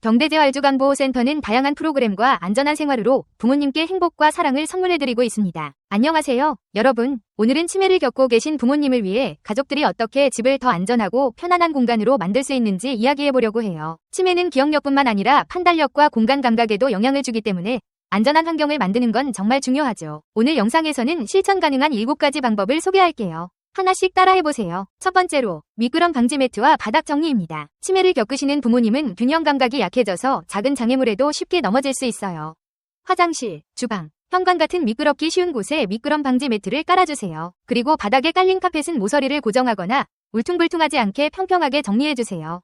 경대재활주간보호센터는 다양한 프로그램과 안전한 생활으로 부모님께 행복과 사랑을 선물해드리고 있습니다. 안녕하세요, 여러분. 오늘은 치매를 겪고 계신 부모님을 위해 가족들이 어떻게 집을 더 안전하고 편안한 공간으로 만들 수 있는지 이야기해보려고 해요. 치매는 기억력뿐만 아니라 판단력과 공간 감각에도 영향을 주기 때문에 안전한 환경을 만드는 건 정말 중요하죠. 오늘 영상에서는 실천 가능한 7가지 방법을 소개할게요. 하나씩 따라해보세요. 첫 번째로 미끄럼 방지 매트와 바닥 정리입니다. 치매를 겪으시는 부모님은 균형 감각이 약해져서 작은 장애물에도 쉽게 넘어질 수 있어요. 화장실, 주방, 현관 같은 미끄럽기 쉬운 곳에 미끄럼 방지 매트를 깔아주세요. 그리고 바닥에 깔린 카펫은 모서리를 고정하거나 울퉁불퉁하지 않게 평평하게 정리해주세요.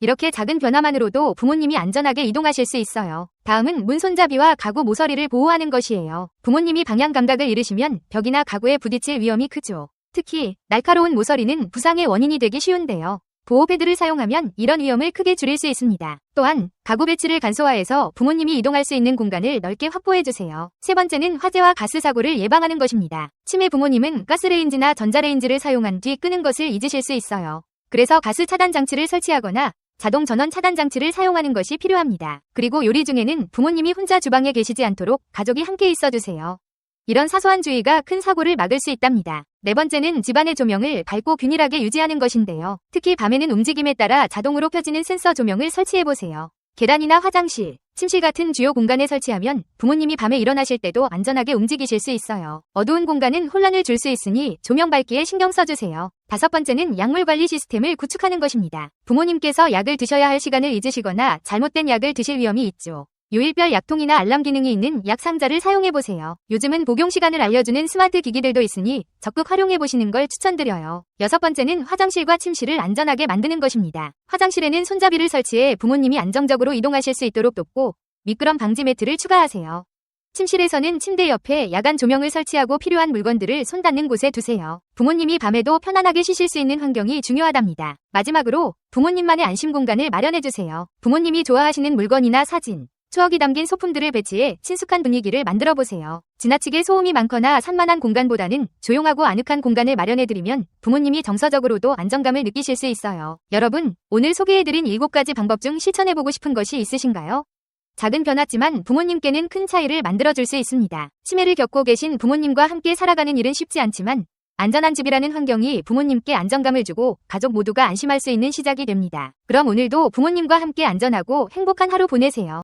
이렇게 작은 변화만으로도 부모님이 안전하게 이동하실 수 있어요. 다음은 문 손잡이와 가구 모서리를 보호하는 것이에요. 부모님이 방향 감각을 잃으시면 벽이나 가구에 부딪힐 위험이 크죠. 특히 날카로운 모서리는 부상의 원인이 되기 쉬운데요. 보호 패드를 사용하면 이런 위험을 크게 줄일 수 있습니다. 또한 가구 배치를 간소화해서 부모님이 이동할 수 있는 공간을 넓게 확보해 주세요. 세 번째는 화재와 가스 사고를 예방하는 것입니다. 치매 부모님은 가스레인지나 전자레인지를 사용한 뒤 끄는 것을 잊으실 수 있어요. 그래서 가스 차단 장치를 설치하거나 자동 전원 차단 장치를 사용하는 것이 필요합니다. 그리고 요리 중에는 부모님이 혼자 주방에 계시지 않도록 가족이 함께 있어 주세요. 이런 사소한 주의가 큰 사고를 막을 수 있답니다. 네 번째는 집안의 조명을 밝고 균일하게 유지하는 것인데요. 특히 밤에는 움직임에 따라 자동으로 켜지는 센서 조명을 설치해보세요. 계단이나 화장실, 침실 같은 주요 공간에 설치하면 부모님이 밤에 일어나실 때도 안전하게 움직이실 수 있어요. 어두운 공간은 혼란을 줄 수 있으니 조명 밝기에 신경 써주세요. 다섯 번째는 약물 관리 시스템을 구축하는 것입니다. 부모님께서 약을 드셔야 할 시간을 잊으시거나 잘못된 약을 드실 위험이 있죠. 요일별 약통이나 알람 기능이 있는 약 상자를 사용해보세요. 요즘은 복용 시간을 알려주는 스마트 기기들도 있으니 적극 활용해보시는 걸 추천드려요. 여섯 번째는 화장실과 침실을 안전하게 만드는 것입니다. 화장실에는 손잡이를 설치해 부모님이 안정적으로 이동하실 수 있도록 돕고 미끄럼 방지 매트를 추가하세요. 침실에서는 침대 옆에 야간 조명을 설치하고 필요한 물건들을 손 닿는 곳에 두세요. 부모님이 밤에도 편안하게 쉬실 수 있는 환경이 중요하답니다. 마지막으로 부모님만의 안심 공간을 마련해주세요. 부모님이 좋아하시는 물건이나 사진, 추억이 담긴 소품들을 배치해 친숙한 분위기를 만들어 보세요. 지나치게 소음이 많거나 산만한 공간보다는 조용하고 아늑한 공간을 마련해드리면 부모님이 정서적으로도 안정감을 느끼실 수 있어요. 여러분, 오늘 소개해드린 7가지 방법 중 실천해보고 싶은 것이 있으신가요? 작은 변화지만 부모님께는 큰 차이를 만들어줄 수 있습니다. 치매를 겪고 계신 부모님과 함께 살아가는 일은 쉽지 않지만 안전한 집이라는 환경이 부모님께 안정감을 주고 가족 모두가 안심할 수 있는 시작이 됩니다. 그럼 오늘도 부모님과 함께 안전하고 행복한 하루 보내세요.